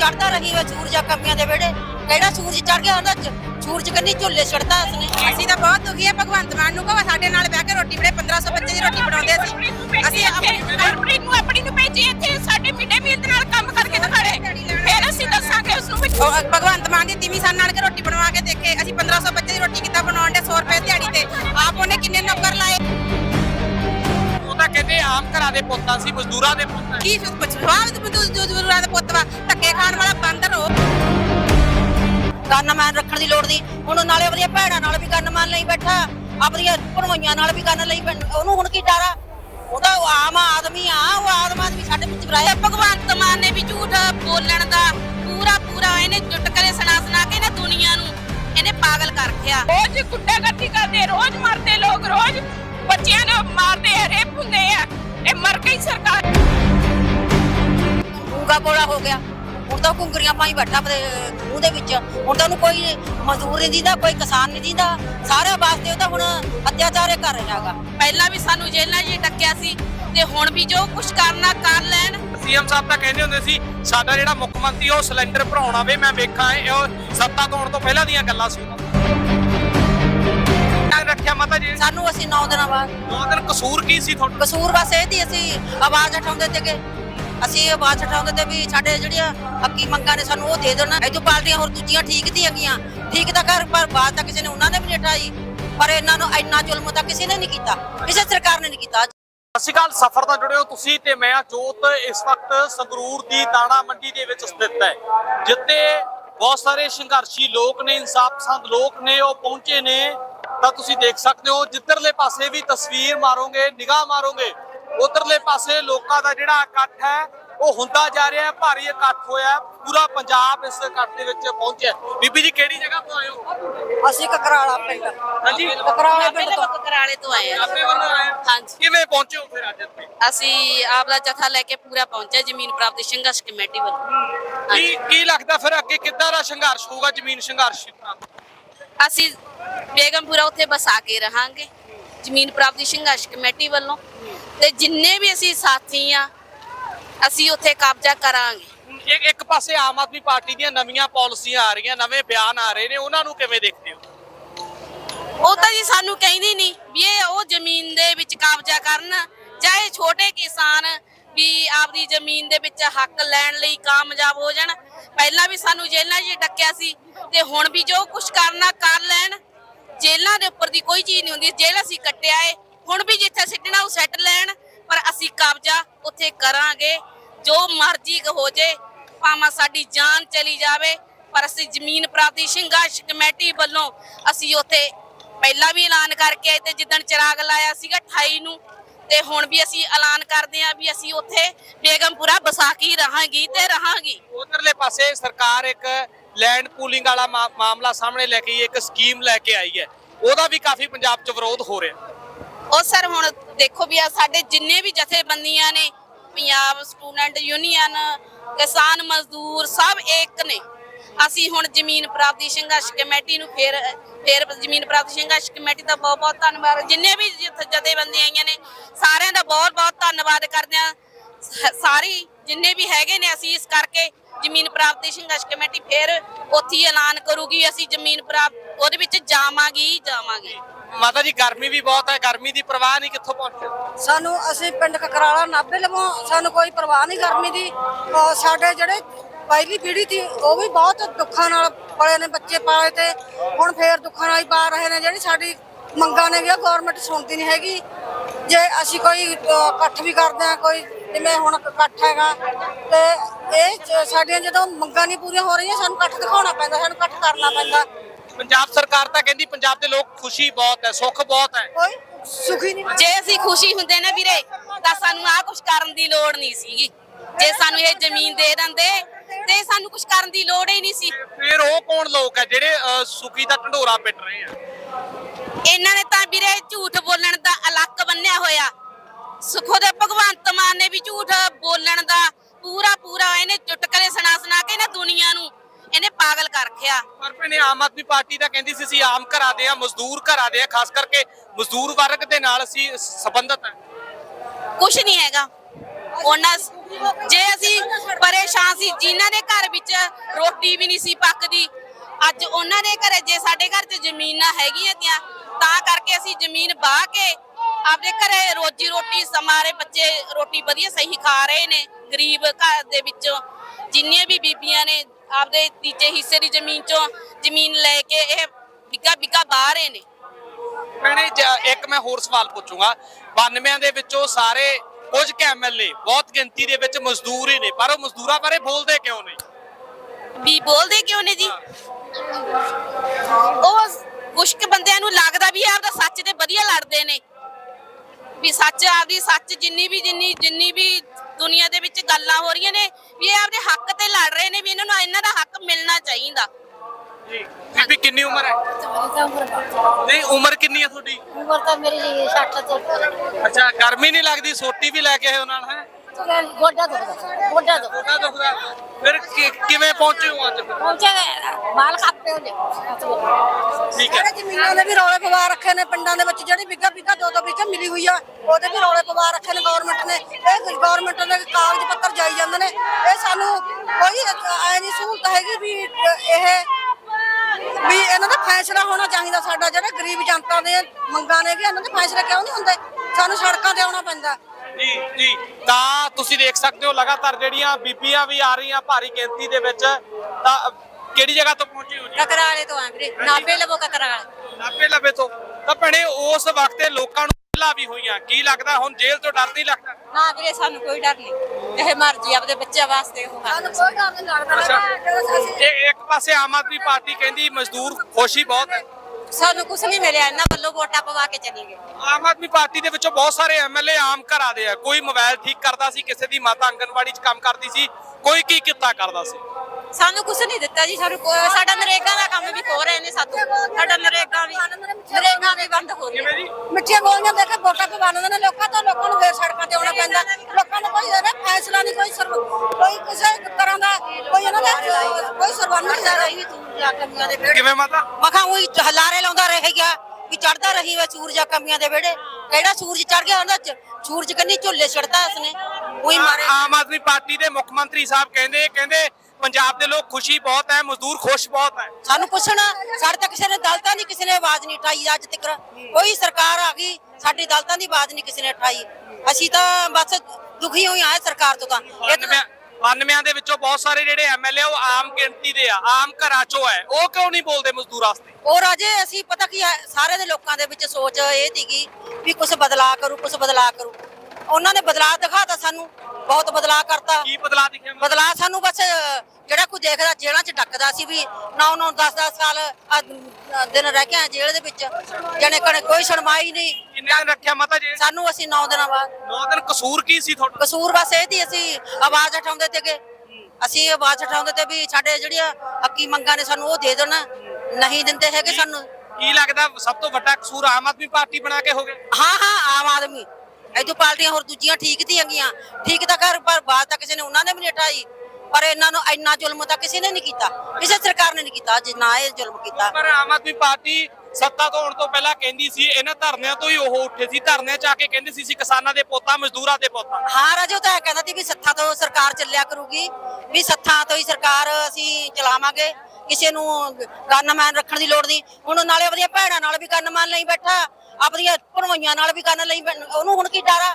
ਚੜਦਾ ਰਹੀ ਵਾ ਸੂਰਜ ਕਮੀਆਂ ਦੇ ਵੇੜੇ ਕਿਹੜਾ ਸੂਰਜ ਚੜ ਗਿਆ ਉਹਨਾਂ ਚ? ਸੂਰਜ ਕੰਨੀ ਝੁੱਲੇ ਛੜਦਾ ਉਸਨੇ। ਅਸੀਂ ਤਾਂ ਬਹੁਤ ਦੁਖੀ ਆ ਭਗਵੰਤ ਮਾਨ ਨੂੰ ਕਹੋ ਸਾਡੇ ਨਾਲ ਬਹਿ ਕੇ ਰੋਟੀ ਬਣੇ 1500 ਬੱਚੇ ਦੀ ਰੋਟੀ ਬਣਾਉਂਦੇ ਸੀ ਅਸੀਂ। ਆਪਣੀ ਨੂੰ ਆਪਣੀ ਨੂੰ ਭੇਜੀ ਇੱਥੇ ਸਾਡੇ ਪਿੰਡੇ ਵੀ ਇਹਦੇ ਨਾਲ ਕੰਮ ਕਰਕੇ ਦਿਖਾੜੇ। ਫਿਰ ਅਸੀਂ ਦੱਸਾਂਗੇ ਉਸ ਨੂੰ ਭਗਵੰਤ ਮਾਨ ਦੀ ਤੀਵੀਂ ਸਾਨ ਨਾਲ ਕੇ ਰੋਟੀ ਬਣਵਾ ਕੇ ਦੇਖੇ ਅਸੀਂ 1500 ਬੱਚੇ ਦੀ ਰੋਟੀ ਕਿੱਦਾਂ ਬਣਾਉਣ ਦੇ 100 ਰੁਪਏ ਦਿਹਾੜੀ ਤੇ। ਆਪ ਉਹਨੇ ਕਿੰਨੇ ਨੌਕਰ ਲਾਏ? ਕਹਿੰਦੇ ਆਮ ਘਰਾਂ ਦੇ ਪੁੱਤਾਂ ਸੀ ਮਜ਼ਦੂਰਾਂ ਦੇ ਪੁੱਤਾਂ ਕੀ ਪਛਵਾਹ ਜੁਜ਼ੂਰਾਂ ਦੇ ਪੁੱਤ ਵਾ ਧੱਕੇ ਖਾਣ ਵਾਲਾ ਬਾਂਦਰ ਹੋ ਗਨਮੈਨ ਰੱਖਣ ਦੀ ਲੋੜ ਨਹੀਂ। ਹੁਣ ਨਾਲੇ ਆਪਣੀਆਂ ਭੈਣਾਂ ਨਾਲ ਵੀ ਗਨਮੈਨ ਲਈ ਬੈਠਾ ਆਪਣੀਆਂ ਭਣਵਈਆਂ ਨਾਲ ਵੀ ਗਨ ਲਈ ਬੈਠਾ। ਉਹਨੂੰ ਹੁਣ ਕੀ ਡਰ ਆ? ਉਹਦਾ ਉਹ ਆਮ ਆਦਮੀ ਆ ਉਹ ਆਦਮ ਆਦਮੀ ਸਾਡੇ ਵਿੱਚ ਬਰਾਇਆ ਭਗਵੰਤ ਮਾਨ ਨੇ ਵੀ ਝੂਠ ਬੋਲਣ ਦਾ। ਪੂਰਾ ਪੂਰਾ ਇਹਨੇ ਚੁਟਕਲੇ ਸੁਣਾ ਸੁਣਾ ਕੇ ਨਾ ਦੁਨੀਆ ਨੂੰ। ਇਹਨੇ ਪਾਗਲ ਕਰ ਰੱਖਿਆ। ਰੋਜ਼ ਗੁੱਡਾਗਰਦੀ ਕਰਦੇ ਰੋਜ਼ ਮਰਦੇ ਲੋਕ ਰੋਜ਼ ਬੱਚਿਆਂ ਨੂੰ ਮਾਰਦੇ ਆ ਰੇਪ ਹੁੰਦੇ ਆ ਇਹ ਮਰ ਗਈ ਸਰਕਾਰ। ਗੂੰਗਾ ਬੋਲਾ ਹੋ ਗਿਆ। ਹੁਣ ਤਾਂ ਉਹ ਘੁੰਗਰੀਆਂ ਪਾਈ ਬੈਠਾ ਆਪਣੇ ਮੂੰਹ ਦੇ ਵਿੱਚ। ਹੁਣ ਤਾਂ ਉਹਨੂੰ ਕੋਈ ਮਜ਼ਦੂਰ ਨਹੀਂ ਦਿੰਦਾ ਕੋਈ ਕਿਸਾਨ ਨਹੀਂ ਦਿੰਦਾ। ਸਾਰਿਆਂ ਵਾਸਤੇ ਉਹ ਤਾਂ ਹੁਣ ਅਤਿਆਚਾਰ ਕਰ ਰਿਹਾ ਹੈਗਾ। ਪਹਿਲਾਂ ਵੀ ਸਾਨੂੰ ਜੇਲ੍ਹਾਂ 'ਚ ਹੀ ਡੱਕਿਆ ਸੀ ਤੇ ਹੁਣ ਵੀ ਜੋ ਕੁਝ ਕਰਨਾ ਕਰ ਲੈਣ। ਸੀਐਮ ਸਾਹਿਬ ਤਾਂ ਕਹਿੰਦੇ ਹੁੰਦੇ ਸੀ ਸਾਡਾ ਜਿਹੜਾ ਮੁੱਖ ਮੰਤਰੀ ਉਹ ਸਿਲੰਡਰ ਭਰਾਉਣਾ ਵੇ ਮੈਂ ਵੇਖਾਂ ਇਹ ਸੱਤਾ ਤੋਂ ਆਉਣ ਤੋਂ ਪਹਿਲਾਂ ਦੀਆਂ ਗੱਲਾਂ ਸੀ ਰੱਖਿਆ ਮਾਤਾ ਜੀ? ਸਾਨੂੰ ਅਸੀਂ 9 ਦਿਨਾਂ ਬਾਅਦ। ਦੋ ਦਿਨ ਕਸੂਰ ਕੀ ਸੀ ਤੁਹਾਡਾ? ਕਸੂਰ ਬਸ ਇਹ ਦੀ ਅਸੀਂ ਆਵਾਜ਼ ਉਠਾਉਂਦੇ ਤੇ ਕਿ ਅਸੀਂ ਆਵਾਜ਼ ਉਠਾਉਂਦੇ ਤੇ ਵੀ ਸਾਡੇ ਜਿਹੜੀਆਂ ਹੱਕੀ ਮੰਗਾਂ ਨੇ ਸਾਨੂੰ ਉਹ ਦੇ ਦੇਣ ਇਹ ਤੋਂ ਪਾਰਟੀਆਂ ਹੋਰ ਦੂਜੀਆਂ ਠੀਕ ਦੀ ਹੈਗੀਆਂ। ਠੀਕ ਤਾਂ ਕਰ ਪਰ ਬਾਤ ਤਾਂ ਕਿਸੇ ਨੇ ਉਹਨਾਂ ਨੇ ਵੀ ਨਹੀਂ ਉਠਾਈ। ਪਰ ਇਹਨਾਂ ਨੂੰ ਇੰਨਾ ਜ਼ੁਲਮ ਤਾਂ ਕਿਸੇ ਨੇ ਨਹੀਂ ਕੀਤਾ। ਕਿਸੇ ਸਰਕਾਰ ਨੇ ਨਹੀਂ ਕੀਤਾ। ਸਤਿ ਸ਼੍ਰੀ ਅਕਾਲ ਸਫਰ ਤੋਂ ਜੁੜੇ ਹੋ ਤੁਸੀਂ ਤੇ ਮੈਂ ਜੋਤ। ਇਸ ਵਕਤ ਸੰਗਰੂਰ ਦੀ ਦਾਣਾ ਮੰਡੀ ਦੇ ਵਿੱਚ ਸਥਿਤ ਹੈ ਜਿੱਥੇ ਬਹੁਤ ਸਾਰੇ ਸੰਘਰਸ਼ੀ ਲੋਕ ਨੇ ਇਨਸਾਫ ਪਸੰਦ ਲੋਕ ਨੇ ਉਹ ਪਹੁੰਚੇ ਨੇ। ਤਾਂ ਤੁਸੀਂ ਦੇਖ ਸਕਦੇ ਹੋ ਜਿੱਧਰਲੇ ਪਾਸੇ ਵੀ ਤਸਵੀਰ ਮਾਰੋਗੇ ਨਿਗਾਹ ਮਾਰੋਗੇ ਉਧਰਲੇ ਪਾਸੇ ਲੋਕਾਂ ਦਾ ਜਿਹੜਾ ਇਕੱਠ ਹੈ ਉਹ ਹੁੰਦਾ ਜਾ ਰਿਹਾ ਹੈ ਭਾਰੀ ਇਕੱਠ ਹੋਇਆ। ਪੂਰਾ ਪੰਜਾਬ ਇਸ ਇਕੱਠ ਦੇ ਵਿੱਚ ਪਹੁੰਚਿਆ। ਬੀਬੀ ਜੀ ਕਿਹੜੀ ਜਗ੍ਹਾ ਤੋਂ ਆਏ ਹੋ? ਅਸੀਂ ਕਕਰਾਲਾ ਪਿੰਡ। ਹਾਂਜੀ? ਕਕਰਾਲੇ ਪਿੰਡ ਤੋਂ। ਕਰਾਲੇ ਤੋਂ ਆਏ ਆਪਣੇ ਵੱਲੋਂ ਆਏ? ਹਾਂਜੀ। ਕਿਵੇਂ ਪਹੁੰਚੇ ਹੋ ਫਿਰ ਅੱਜ ਇੱਥੇ? ਅਸੀਂ ਆਪਦਾ ਜਥਾ ਲੈ ਕੇ ਪੂਰਾ ਪਹੁੰਚੇ ਜ਼ਮੀਨ ਪ੍ਰਾਪਤੀ ਸੰਘਰਸ਼ ਕਮੇਟੀ ਵੱਲੋਂ। ਕੀ ਕੀ ਲੱਗਦਾ ਫਿਰ ਅੱਗੇ ਕਿੱਦਾਂ ਦਾ ਸੰਘਰਸ਼ ਹੋਊਗਾ ਜ਼ਮੀਨ ਸੰਘਰਸ਼ ਅਸੀਂ ਬੇਗਮਪੁਰਾ ਉੱਥੇ ਬਸਾ ਕੇ ਰਹਾਂਗੇ। ਜ਼ਮੀਨ ਪ੍ਰਾਪਤੀ ਸੰਘਰਸ਼ ਕਮੇਟੀ ਵੱਲੋਂ। ਤੇ ਜਿੰਨੇ ਵੀ ਅਸੀਂ ਸਾਥੀ ਆ ਅਸੀਂ ਉੱਥੇ ਕਬਜ਼ਾ ਕਰਾਂਗੇ। ਇੱਕ ਇੱਕ ਪਾਸੇ ਆਮ ਆਦਮੀ ਪਾਰਟੀ ਦੀਆਂ ਨਵੀਆਂ ਪਾਲਿਸੀਆਂ ਆ ਰਹੀਆਂ ਨਵੇਂ ਬਿਆਨ ਆ ਰਹੇ ਨੇ ਉਹਨਾਂ ਨੂੰ ਕਿਵੇਂ ਦੇਖਦੇ ਹੋ? ਉਹ ਤਾਂ ਜੀ ਸਾਨੂੰ ਕਹਿੰਦੀ ਨਹੀਂ ਵੀ ਇਹ ਉਹ ਜ਼ਮੀਨ ਦੇ ਵਿੱਚ ਕਬਜ਼ਾ ਕਰਨ ਚਾਹੇ ਛੋਟੇ ਕਿਸਾਨ ਵੀ ਆਪਦੀ ਜ਼ਮੀਨ ਦੇ ਵਿੱਚ ਹੱਕ ਲੈਣ ਲਈ ਕਾਮਯਾਬ ਹੋ ਜਾਣ। ਪਹਿਲਾਂ ਵੀ ਸਾਨੂੰ ਜੇਲ੍ਹਾਂ 'ਚ ਡੱਕਿਆ ਸੀ ਤੇ ਹੁਣ ਵੀ ਜੋ ਕੁਝ ਕਰਨਾ ਕਰ ਲੈਣ। ਜੇਲ੍ਹਾਂ ਦੇ ਉੱਪਰ ਦੀ ਕੋਈ ਚੀਜ਼ ਨਹੀਂ ਹੁੰਦੀ, ਜੇਲ੍ਹ ਅਸੀਂ ਕੱਟਿਆ ਏ, ਹੁਣ ਵੀ ਜਿੱਥੇ ਸਿੱਟਣਾ ਉਹ ਸੱਟ ਲੈਣ, ਪਰ ਅਸੀਂ ਕਬਜ਼ਾ ਉੱਥੇ ਕਰਾਂਗੇ, ਜੋ ਮਰਜ਼ੀ ਹੋ ਜੇ, ਭਾਵੇਂ ਸਾਡੀ ਜਾਨ ਚਲੀ ਜਾਵੇ, ਪਰ ਅਸੀਂ ਜ਼ਮੀਨ ਪ੍ਰਾਪਤੀ ਸੰਘਰਸ਼ ਕਮੇਟੀ ਵੱਲੋਂ ਅਸੀਂ ਉੱਥੇ ਪਹਿਲਾਂ ਵੀ ਐਲਾਨ ਕਰਕੇ ਆਏ ਤੇ ਜਿੱਦਣ ਚਿਰਾਗ ਲਾਇਆ ਸੀਗਾ 28 ਨੂੰ, ਤੇ ਹੁਣ ਵੀ ਅਸੀਂ ਐਲਾਨ ਕਰਦੇ ਹਾਂ ਵੀ ਅਸੀਂ ਉੱਥੇ ਬੇਗਮਪੁਰਾ ਵਿਸਾਖੀ ਰਹਾਂਗੀ ਤੇ ਰਹਾਂਗੀ। ਉਧਰਲੇ ਪਾਸੇ ਸਰਕਾਰ ਇੱਕ ਲੈਂਡ ਪੂਲਿੰਗ ਵਾਲਾ ਮਾਮਲਾ ਸਾਹਮਣੇ ਲੈ ਕੇ ਇੱਕ ਸਕੀਮ ਲੈ ਕੇ ਆਈ ਹੈ। ਉਹਦਾ ਵੀ ਕਾਫੀ ਪੰਜਾਬ 'ਚ ਵਿਰੋਧ ਹੋ ਰਿਹਾ। ਉਹ ਸਰ, ਹੁਣ ਦੇਖੋ ਵੀ ਆ ਸਾਡੇ ਜਿੰਨੇ ਵੀ ਜਥੇਬੰਦੀਆਂ ਨੇ, ਪੰਜਾਬ ਸਟੂਡੈਂਟ ਯੂਨੀਅਨ, ਕਿਸਾਨ ਮਜ਼ਦੂਰ, ਸਭ ਇੱਕ ਨੇ। ਅਸੀਂ ਹੁਣ ਜ਼ਮੀਨ ਪ੍ਰਾਪਤੀ ਸੰਘਰਸ਼ ਕਮੇਟੀ ਨੂੰ ਫੇਰ ਫੇਰ ਜ਼ਮੀਨ ਪ੍ਰਾਪਤੀ ਸੰਘਰਸ਼ ਕਮੇਟੀ ਦਾ ਬਹੁਤ ਬਹੁਤ ਧੰਨਵਾਦ। ਜਿੰਨੇ ਵੀ ਜਥੇਬੰਦੀਆਂ ਆਈਆਂ ਨੇ, ਸਾਰਿਆਂ ਦਾ ਬਹੁਤ ਬਹੁਤ ਧੰਨਵਾਦ ਕਰਦੇ ਹਾਂ। ਸਾਰੀ ਜਿੰਨੇ ਵੀ ਹੈਗੇ ਨੇ, ਅਸੀਂ ਇਸ ਕਰਕੇ ਜ਼ਮੀਨ ਪ੍ਰਾਪਤੀ ਸੰਘਰਸ਼ ਕਮੇਟੀ ਫੇਰ ਉੱਥੇ ਹੀ ਐਲਾਨ ਕਰੂਗੀ ਅਸੀਂ ਜ਼ਮੀਨ ਪ੍ਰਾਪਤ ਉਹਦੇ ਵਿੱਚ ਜਾਵਾਂਗੇ ਹੀ ਜਾਵਾਂਗੇ। ਮਾਤਾ ਜੀ ਗਰਮੀ ਵੀ ਬਹੁਤ ਹੈ ਗਰਮੀ ਦੀ ਪਰਵਾਹ ਨਹੀਂ ਕਿੱਥੋਂ ਪਹੁੰਚੇ ਸਾਨੂੰ ਅਸੀਂ ਪਿੰਡ ਕਕਰਾਲਾ ਨਾਭੇ ਲਵੋਂ ਸਾਨੂੰ ਕੋਈ ਪਰਵਾਹ ਨਹੀਂ ਗਰਮੀ ਦੀ। ਔਰ ਸਾਡੇ ਜਿਹੜੇ ਪਹਿਲੀ ਪੀੜ੍ਹੀ ਸੀ ਉਹ ਵੀ ਬਹੁਤ ਦੁੱਖਾਂ ਨਾਲ ਪਲੇ ਨੇ ਬੱਚੇ ਪਾਲੇ ਤੇ ਹੁਣ ਫੇਰ ਦੁੱਖਾਂ ਨਾਲ ਹੀ ਪਾ ਰਹੇ ਨੇ ਜਿਹੜੀ ਸਾਡੀ ਮੰਗਾਂ ਨੇ ਵੀ ਗਵਰਨਮੈਂਟ ਸੁਣਦੀ ਨਹੀਂ ਹੈਗੀ। ਜੇ ਅਸੀਂ ਕੋਈ ਇਕੱਠ ਵੀ ਕਰਦੇ ਹਾਂ ਕੋਈ ਜਿਵੇਂ ਹੁਣ ਇਕੱਠ ਹੈਗਾ। ਤੇ ਇਹ ਸਾਡੀਆਂ ਜਦੋਂ ਮੰਗਾਂ ਨਹੀਂ ਪੂਰੀਆਂ ਹੋ ਰਹੀਆਂ ਸਾਨੂੰ ਇਕੱਠ ਦਿਖਾਉਣਾ ਪੈਂਦਾ ਸਾਨੂੰ ਇਕੱਠ ਕਰਨਾ ਪੈਂਦਾ। ਪੰਜਾਬ ਸਰਕਾਰ ਤਾਂ ਕਹਿੰਦੀ ਪੰਜਾਬ ਦੇ ਲੋਕ ਖੁਸ਼ੀ ਬਹੁਤ ਹੈ ਸੁੱਖ ਬਹੁਤ ਹੈ। ਕੋਈ ਸੁਖੀ ਨਹੀਂ ਜੇ ਅਸੀਂ ਖੁਸ਼ੀ ਹੁੰਦੇ ਨਾ ਵੀਰੇ ਤਾਂ ਸਾਨੂੰ ਆਹ ਕੁਝ ਕਰਨ ਦੀ ਲੋੜ ਨਹੀਂ ਸੀਗੀ। ਜੇ ਸਾਨੂੰ ਇਹ ਜ਼ਮੀਨ ਦੇ ਦਿੰਦੇ ਤੇ ਸਾਨੂੰ ਕੁਝ ਕਰਨ ਦੀ ਲੋੜ ਹੀ ਨਹੀਂ ਸੀ। ਫਿਰ ਉਹ ਕੌਣ ਲੋਕ ਹੈ ਜਿਹੜੇ ਸੁਖੀ ਦਾ ਢੰਡੋਰਾ ਪਿੱਟ ਰਹੇ ਆ? ਇਹਨਾਂ ਨੇ ਤਾਂ ਵੀਰੇ ਝੂਠ ਬੋਲਣ ਦਾ ਅਲੱਕ ਬੰਨਿਆ ਹੋਇਆ। ਸੁਖੋ ਦੇ ਭਗਵੰਤ ਮਾਨ ਨੇ ਵੀ ਝੂਠ ਬੋਲਣ ਦਾ ਪੂਰਾ ਪੂਰਾ ਇਹਨੇ ਚੁਟਕਲੇ ਸੁਣਾ ਸੁਣਾ ਕੇ ਨਾ ਦੁਨੀਆ ਨੂੰ ਇਹਨੇ ਪਾਗਲ ਕਰ ਰੱਖਿਆ। ਪਰ ਭੈਣੇ ਆਮ ਆਦਮੀ ਪਾਰਟੀ ਤਾਂ ਕਹਿੰਦੀ ਸੀ ਅਸੀਂ ਆਮ ਘਰਾਂ ਦੇ ਆ ਮਜ਼ਦੂਰ ਘਰਾਂ ਦੇ ਆ ਖਾਸ ਕਰਕੇ ਮਜ਼ਦੂਰ ਵਰਗ ਦੇ ਨਾਲ ਅਸੀਂ ਸੰਬੰਧਤ ਹੈ ਕੁਝ ਨਹੀਂ ਹੈਗਾ। ਉਹਨਾਂ ਜੇ ਅਸੀਂ ਪਰੇਸ਼ਾਨ ਸੀ ਜਿਨ੍ਹਾਂ ਦੇ ਘਰ ਵਿੱਚ ਰੋਟੀ ਵੀ ਨਹੀਂ ਸੀ ਪੱਕਦੀ ਅੱਜ ਉਹਨਾਂ ਦੇ ਘਰੇ ਜੇ ਸਾਡੇ ਘਰ 'ਚ ਜ਼ਮੀਨਾਂ ਹੈਗੀਆਂ ਤੀਆਂ ਤਾਂ ਕਰਕੇ ਅਸੀਂ ਜ਼ਮੀਨ ਵਾਹ ਕੇ ਆਪਦੇ ਘਰੇ ਰੋਜੀ ਰੋਟੀ ਸਮਾਰੇ ਬੱਚੇ ਰੋਟੀ ਵਧੀਆ ਸਹੀ ਖਾ ਰਹੇ ਨੇ ਗਰੀਬ ਘਰ ਦੇ ਵਿੱਚੋਂ ਜਿੰਨੀਆਂ ਵੀ ਬੀਬੀਆਂ ਨੇ ਆਪਦੇ ਤੀਜੇ ਹਿੱਸੇ ਦੀ ਜ਼ਮੀਨ ਚੋਂ ਜ਼ਮੀਨ ਲੈ ਕੇ ਇਹ ਬਿੱਗਾ ਬਿੱਗਾ ਬਾਹ ਰਹੇ ਨੇ। ਭੈਣੇ ਜ- ਇੱਕ ਮੈਂ ਹੋਰ ਸਵਾਲ ਪੁੱਛੂੰਗਾ। 92 ਦੇ ਵਿੱਚੋਂ ਸਾਰੇ ਕੁਝ ਕੁ ਐਮਐਲਏ ਬਹੁਤ ਗਿਣਤੀ ਦੇ ਵਿੱਚ ਮਜ਼ਦੂਰ ਹੀ ਨੇ ਪਰ ਉਹ ਮਜ਼ਦੂਰਾਂ ਬਾਰੇ ਬੋਲਦੇ ਕਿਉਂ ਨਹੀਂ? ਵੀ ਬੋਲਦੇ ਕਿਉਂ ਨੇ ਜੀ? ਉਹ ਕੁਛ ਕੁ ਬੰਦਿਆਂ ਨੂੰ ਲੱਗਦਾ ਵੀ ਇਹ ਆਪਦਾ ਸੱਚ ਤੇ ਵਧੀਆ ਲੜਦੇ ਨੇ। ਵੀ ਸੱਚ ਆਪਦੀ ਸੱਚ ਜਿੰਨੀ ਵੀ ਜਿੰਨੀ ਜਿੰਨੀ ਵੀ ਦੁਨੀਆ ਦੇ ਵਿੱਚ ਗੱਲਾਂ ਹੋ ਰਹੀਆਂ ਨੇ ਵੀ ਇਹ ਆਪਦੇ ਹੱਕ ਤੇ ਲੜ ਰਹੇ ਨੇ ਵੀ ਇਹਨਾਂ ਨੂੰ ਇਹਨਾਂ ਦਾ ਹੱਕ ਮਿਲਣਾ ਚਾਹੀਦਾ। ਜੀ। ਬੀਬੀ ਕਿੰਨੀ ਉਮਰ ਹੈ? ਨਹੀਂ ਉਮਰ ਕਿੰਨੀ ਹੈ ਤੁਹਾਡੀ? ਉਮਰ ਤਾਂ ਮੇਰੀ 60 ਤੇ ਅੱਛਾ ਗਰਮੀ ਨਹੀਂ ਲੱਗਦੀ ਸੋਟੀ ਵੀ ਲੈ ਕੇ ਆਏ ਹੋ ਨਾਲ ਹੈ? ਗੋਡਾ ਦੁਖਦਾ ਗੋਡਾ ਦੁਖਦਾ ਉਹਦਾ ਦੁਖਦਾ ਫਿਰ ਕਿ- ਕਿਵੇਂ ਪਹੁੰਚੇ ਹੋ ਅੱਜ? ਫਿਰ? ਪਹੁੰਚੇ ਮਾਲ ਖਾਪੇ ਉਹਨੇ ਠੀਕ ਹੈ। ਜਿਹੜੇ ਜ਼ਮੀਨਾਂ ਦੇ ਵੀ ਰੌਲੇ ਪਵਾ ਰੱਖੇ ਨੇ ਪਿੰਡਾਂ ਦੇ ਵਿੱਚ ਜਿਹੜੀ ਬਿੱਗਾ ਬਿੱਗਾ ਦੋ ਦੋ ਬਿੱਗਾ ਮਿਲੀ ਹੋਈ ਆ ਉਹਦੇ ਵੀ ਰੌਲੇ ਪਵਾ ਰੱਖੇ ਨੇ ਗਵਰਨਮੈਂਟ ਨੇ ਇਹ ਗਵਰਨਮੈਂਟ ਦੇ ਕਾਗਜ਼ ਪੱਤਰ ਜਾਈ ਜਾਂਦੇ ਨੇ ਇਹ ਸਾਨੂੰ ਕੋਈ ਐ ਨਹੀਂ ਸਹੂਲਤ ਹੈਗੀ ਵੀ ਇਹ ਵੀ ਇਹਨਾਂ ਦਾ ਫੈਸਲਾ ਹੋਣਾ ਚਾਹੀਦਾ ਸਾਡਾ ਜਿਹੜੇ ਗਰੀਬ ਜਨਤਾ ਦੇ ਮੰਗਾਂ ਨੇ ਵੀ ਇਹਨਾਂ ਦੇ ਫੈਸਲੇ ਕਿਉਂ ਨਹੀਂ ਹੁੰਦੇ? ਸਾਨੂੰ ਸੜਕਾਂ ਤੇ ਆਉਣਾ ਪੈਂਦਾ। ਜੀ ਜੀ। ਤਾਂ ਤੁਸੀਂ ਦੇਖ ਸਕਦੇ ਹੋ ਲਗਾਤਾਰ ਜਿਹੜੀਆਂ ਬੀਬੀਆਂ ਵੀ ਆ ਰਹੀਆਂ ਭਾਰੀ ਗਿਣਤੀ ਦੇ ਵਿੱਚ ਤਾਂ ਕਿਹੜੀ ਜਗ੍ਹਾ ਤੋਂ ਪਹੁੰਚੇ ਹੋ ਜੀ? ਕਕਰਾਲੇ ਤੋਂ ਆ ਵੀਰੇ। ਨਾਪੇ ਲਵੋ ਕਕਰਾਲੇ। ਨਾਪੇ ਲਵੇ ਤੋਂ। ਤਾਂ ਭੈਣੇ ਉਸ ਵਕਤੇ ਲੋਕਾਂ ਨੂੰ ਪਹਿਲਾਂ ਵੀ ਹੋਈਆਂ। ਕੀ ਲੱਗਦਾ ਹੁਣ ਜੇਲ੍ਹ ਤੋਂ ਡਰ ਨਹੀਂ ਲੱਗਦਾ? ਨਾ ਵੀਰੇ ਸਾਨੂੰ ਕੋਈ ਡਰ ਨਹੀਂ। ਇਹ ਮਰਜ਼ੀ ਆਪਦੇ ਬੱਚਿਆਂ ਵਾਸਤੇ ਉਹ ਸਾਨੂੰ ਕੋਈ ਡਰ ਨਹੀਂ ਲੱਗਦਾ। ਇੱਕ ਪਾਸੇ ਆਮ ਆਦਮੀ ਪਾਰਟੀ ਕਹਿੰਦੀ ਮਜ਼ਦੂਰ ਖੁਸ਼ੀ ਬਹੁਤ ਹੈ। ਸਾਨੂੰ ਕੁਝ ਨਹੀਂ ਮਿਲਿਆ, ਇਹਨਾਂ ਵੱਲੋਂ ਵੋਟਾਂ ਪਵਾ ਕੇ ਚਲੀ ਗਏ। ਆਮ ਆਦਮੀ ਪਾਰਟੀ ਦੇ ਵਿੱਚੋਂ ਬਹੁਤ ਸਾਰੇ ਐਮਐਲਏ ਆਮ ਘਰਾਂ ਦੇ ਆ। ਕੋਈ ਮੋਬਾਈਲ ਠੀਕ ਕਰਦਾ ਸੀ, ਕਿਸੇ ਦੀ ਮਾਤਾ ਅੰਗਨਵਾੜੀ 'ਚ ਕੰਮ ਕਰਦੀ ਸੀ ਕੋਈ ਕੀ ਕਿੱਤਾ ਕਰਦਾ ਸੀ? ਸਾਨੂੰ ਕੁਝ ਨਹੀਂ ਦਿੱਤਾ ਜੀ ਸਾਨੂੰ ਸਾਡਾ ਨਰੇਗਾ ਦਾ ਕੰਮ ਵੀ ਖੋ ਰਹੇ ਨੇ ਸਾਤੋਂ। ਸਾਡਾ ਨਰੇਗਾ ਵੀ ਨਰੇਗਾ ਵੀ ਬੰਦ ਹੋ ਰਿਹਾ ਕਿਵੇਂ ਜੀ? ਮਿੱਠੀਆਂ ਗੋਲੀਆਂ ਦੇ ਕੇ ਵੋਟਾਂ ਪਵਾ ਲੈਂਦੇ ਨੇ ਲੋਕਾਂ ਤੋਂ ਲੋਕਾਂ ਨੂੰ ਫੇਰ ਸੜਕਾਂ ਤੇ ਆਉਣਾ ਪੈਂਦਾ। ਲੋਕਾਂ ਨੂੰ ਕੋਈ ਇਹਦਾ ਫੈਸਲਾ ਨਹੀਂ ਕੋਈ ਸਰਵ ਕੋਈ ਕਿਸੇ ਤਰ੍ਹਾਂ ਦਾ ਕੋਈ ਇਹਨਾਂ ਦਾ ਕੋਈ ਸਰਬੰਧ ਨਹੀਂ। ਹੈਗਾ ਕਿਵੇਂ ਮਾਤਾ? ਮਖਾ ਉਹੀ ਹਲਾਰੇ ਲਾਉਂਦਾ ਰਹੇਗਾ ਵੀ ਚੜਦਾ ਰਹੀ ਵੇ ਸੂਰਜਾ ਕਮੀਆਂ ਦੇ ਵਿਹੜੇ। ਕਿਹੜਾ ਸੂਰਜ ਚੜ ਗਿਆ ਉਹਨਾਂ ਚ ਸੂਰਜ ਕੰਨੀ ਝੁੱਲੇ ਛੜਦਾ ਇਸਨੇ ਉਹੀ ਮਾਰੇ ਆਮ ਆਦਮੀ ਪਾਰਟੀ ਦੇ ਮੁੱਖ ਮੰਤਰੀ ਸਾਹਿਬ ਕਹਿੰਦੇ ਕਹਿੰਦੇ ਪੰਜਾਬ ਦੇ ਲੋਕ ਖੁਸ਼ੀ ਬਹੁਤ ਹੈ ਮਜ਼ਦੂਰ ਖੁਸ਼ ਬਹੁਤ ਹੈ। ਸਾਨੂੰ ਪੁੱਛਣਾ ਸਾਡੇ ਤਾਂ ਕਿਸੇ ਨੇ ਦਲਤਾਂ ਨਹੀਂ ਕਿਸੇ ਨੇ ਆਵਾਜ਼ ਨਹੀਂ ਉਠਾਈ ਅੱਜ ਤੱਕ। ਕੋਈ ਸਰਕਾਰ ਆ ਗਈ ਸਾਡੀ ਦਲਤਾਂ ਦੀ ਆਵਾਜ਼ ਨਹੀਂ ਕਿਸੇ ਨੇ ਉਠਾਈ। ਅਸੀਂ ਤਾਂ ਬਸ ਦੁਖੀ ਹੋਈ ਆਏ ਸਰਕਾਰ ਤੋਂ ਤਾਂ। ਇਹ ਤਾਂ 92 ਦੇ ਵਿੱਚੋਂ ਬਹੁਤ ਸਾਰੇ ਜਿਹੜੇ ਐਮਐਲਏ ਉਹ ਆਮ ਗਿਣਤੀ ਦੇ ਆ ਆਮ ਘਰਾਂ ਚੋਂ ਹੈ। ਉਹ ਕਿਉਂ ਨਹੀਂ ਬੋਲਦੇ ਮਜ਼ਦੂਰ ਵਾਸਤੇ? ਉਹ ਰਾਜੇ ਅਸੀਂ ਪਤਾ ਕੀ ਸਾਰੇ ਦੇ ਲੋਕਾਂ ਦੇ ਵਿੱਚ ਸੋਚ ਇਹ ਸੀਗੀ ਵੀ ਕੁਝ ਬਦਲਾ ਕਰੂ ਕੁਝ ਬਦਲਾ ਕਰੂ। ਉਹਨਾਂ ਨੇ ਬਦਲਾ ਦਿਖਾਤਾ ਸਾਨੂੰ ਬਹੁਤ ਬਦਲਾ ਕਰਤਾ। ਕੀ ਬਦਲਾ ਦਿਖਿਆ ਮੈਨੂੰ? ਬਦਲਾ ਸਾਨੂੰ ਬਸ ਜਿਹੜਾ ਕੋਈ ਦੇਖਦਾ ਜੇਲ੍ਹਾਂ 'ਚ ਡੱਕਦਾ ਸੀ ਵੀ 9 9 10 10 ਸਾਲ ਆਹ ਦਿਨ ਰਹਿ ਕੇ ਜੇਲ੍ਹ ਦੇ ਵਿੱਚ। ਜਣੇ ਕਣੇ ਕੋਈ ਸੁਣਵਾਈ ਨਹੀਂ। ਕਿੰਨੇ ਦਿਨ ਰੱਖਿਆ ਮਾਤਾ ਜੀ? ਸਾਨੂੰ ਅਸੀਂ 9 ਦਿਨਾਂ ਬਾਅਦ। 9 ਦਿਨ ਕਸੂਰ ਕੀ ਸੀ ਤੁਹਾਡਾ? ਕਸੂਰ ਬਸ ਇਹ ਸੀ ਅਸੀਂ ਆਵਾਜ਼ ਉਠਾਉਂਦੇ ਤੇਗੇ ਅਸੀਂ ਆਵਾਜ਼ ਉਠਾਉਂਦੇ ਤੇ ਵੀ ਸਾਡੇ ਜਿਹੜੀਆਂ ਹੱਕੀ ਮੰਗਾਂ ਨੇ ਸਾਨੂੰ ਉਹ ਦੇ ਦੇਣ। ਨਹੀਂ ਦਿੰਦੇ ਹੈਗੇ ਸਾਨੂੰ। ਕੀ ਲੱਗਦਾ ਸਭ ਤੋਂ ਵੱਡਾ ਕਸੂਰ ਆਮ ਆਦਮੀ ਪਾਰਟੀ ਬਣਾ ਕੇ ਹੋ ਗਏ ਹਾਂ ਹਾਂ ਆਮ ਆਦਮੀ। ਇਦੋਂ ਪਾਰਟੀਆਂ ਹੋਰ ਦੂਜੀਆਂ ਠੀਕ ਦੀਆਂ ਗੀਆਂ ਠੀਕ ਤਾਂ ਕਰ ਪਰ ਬਾਤ ਤਾਂ ਕਿਸੇ ਨੇ ਉਹਨਾਂ ਨੇ ਵੀ ਨਹੀਂ ਹਟਾਈ। ਪਰ ਇਹਨਾਂ ਨੂੰ ਇੰਨਾ ਜ਼ੁਲਮ ਤਾਂ ਕਿਸੇ ਨੇ ਨਹੀਂ ਕੀਤਾ। ਕਿਸੇ ਸਰਕਾਰ ਨੇ ਨਹੀਂ ਕੀਤਾ ਜਿੰਨਾ ਇਹ ਜ਼ੁਲਮ ਕੀਤਾ। ਪਰ ਆਮ ਆਦਮੀ ਪਾਰਟੀ ਸੱਤਾ ਤੋਂ ਆਉਣ ਤੋਂ ਪਹਿਲਾਂ ਕਹਿੰਦੀ ਸੀ ਇਹਨਾਂ ਧਰਨਿਆਂ ਤੋਂ ਹੀ ਉਹ ਉੱਠੇ ਸੀ। ਧਰਨਿਆਂ 'ਚ ਆ ਕੇ ਕਹਿੰਦੇ ਸੀ ਸੀ ਕਿਸਾਨਾਂ ਦੇ ਪੋਤਾ ਮਜ਼ਦੂਰਾਂ ਦੇ ਪੋਤਾ। ਹਾਂ ਰਾਜੋ ਤਾਂ ਇਹ ਕਹਿੰਦਾ ਸੀ ਵੀ ਸੱਥਾਂ ਤੋਂ ਸਰਕਾਰ ਚੱਲਿਆ ਕਰੂਗੀ। ਵੀ ਸੱਥਾਂ ਤੋਂ ਹੀ ਸਰਕਾਰ ਅਸੀਂ ਚਲਾਵਾਂਗੇ। ਕਿਸੇ ਨੂੰ ਗਨਮੈਨ ਰੱਖਣ ਦੀ ਲੋੜ ਨਹੀਂ। ਹੁਣ ਨਾਲੇ ਆਪਣੀਆਂ ਭੈਣਾਂ ਨਾਲ ਵੀ ਗਨਮੈਨ ਲਈ ਬੈਠਾ। ਆਪਣੀਆਂ ਭਣੋਈਆਂ ਨਾਲ ਵੀ ਗਨ ਲਈ ਉਹਨੂੰ ਹੁਣ ਕੀ ਡਰ ਆ?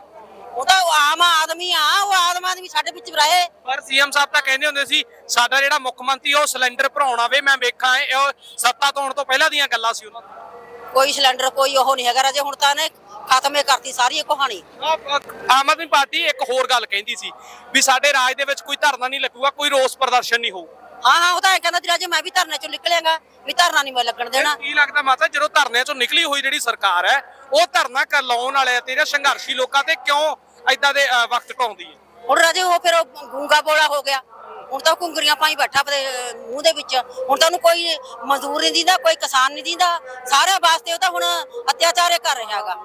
ਉਹ ਤਾਂ ਆਮ ਆਦਮੀ ਆ ਉਹ ਆਮ ਆਦਮੀ ਸਾਡੇ ਵਿੱਚ ਰਹੇ ਪਰ ਸੀਐਮ ਸਾਹਿਬ ਤਾਂ ਕਹਿੰਦੇ ਹੁੰਦੇ ਸੀ ਸਾਡਾ ਜਿਹੜਾ ਮੁੱਖ ਮੰਤਰੀ ਉਹ ਸਿਲੰਡਰ ਭਰਾਉਣ ਆਵੇ ਮੈਂ ਵੇਖਾਂ ਇਹ ਉਹ ਸੱਤਾ ਤੋਂ ਆਉਣ ਤੋਂ ਪਹਿਲਾਂ ਦੀਆਂ ਗੱਲਾਂ ਸੀ ਉਹਨਾਂ ਦੀਆਂ। ਕੋਈ ਸਿਲੰਡਰ ਕੋਈ ਉਹ ਨਹੀਂ ਹੈਗਾ ਰਾਜੇ ਹੁਣ ਤਾਂ ਨੇ ਖਤਮੇ ਕਰਤੀ ਸਾਰੀ ਇਹ ਕਹਾਣੀ। ਆਹ, ਆਹ, ਆਮ ਆਦਮੀ ਪਾਰਟੀ ਇੱਕ ਹੋਰ ਗੱਲ ਕਹਿੰਦੀ ਸੀ ਵੀ ਸਾਡੇ ਰਾਜ ਦੇ ਵਿੱਚ ਕੋਈ ਧਰਨਾ ਨਹੀਂ ਲੱਗੂਗਾ ਕੋਈ ਰੋਸ ਪ੍ਰਦਰਸ਼ਨ ਨਹੀਂ ਹੋਊ। ਹਾਂ ਹਾਂ ਉਹ ਤਾਂ ਇਹ ਕਹਿੰਦਾ ਸੀ ਰਾਜੇ ਮੈਂ ਵੀ ਧਰਨੇ ਚੋਂ ਨਿਕਲਿਆਗਾ ਵੀ ਧਰਨਾ ਨਹੀਂ ਮੈਂ ਲੱਗਣ ਦੇਣਾ। ਕੀ ਲੱਗਦਾ ਮਾਤਾ ਜਦੋਂ ਧਰਨਿਆਂ ਚੋਂ ਨਿਕਲੀ ਹੋਈ ਜਿਹੜੀ ਸਰਕਾਰ ਹੈ ਉਹ ਧਰਨਾ ਕਰ ਲਾਉਣ ਵਾਲੇ ਤੇ ਜਾਂ ਸੰਘਰਸ਼ੀ ਲੋਕਾਂ ਤੇ ਕਿਉਂ ਐਦਾਂ ਦੇ ਵਕਤ ਢਾਉਂਦੀ ਹੈ? ਹੁਣ ਰਾਜੇ ਉਹ ਫਿਰ ਉਹ ਗੂੰਗਾ ਬੋਲਾ ਹੋ ਗਿਆ। ਹੁਣ ਤਾਂ ਉਹ ਘੁੰਗਰੀਆਂ ਪਾਈ ਬੈਠਾ ਆਪਣੇ ਮੂੰਹ ਦੇ ਵਿੱਚ। ਹੁਣ ਤਾਂ ਉਹਨੂੰ ਕੋਈ ਮਜ਼ਦੂਰ ਨਹੀਂ ਦਿੰਦਾ ਕੋਈ ਕਿਸਾਨ ਨਹੀਂ ਦਿੰਦਾ। ਸਾਰਿਆਂ ਵਾਸਤੇ ਉਹ ਤਾਂ ਹੁਣ ਅਤਿਆਚਾਰ ਹੀ ਕਰ ਰਿਹਾ ਹੈਗਾ।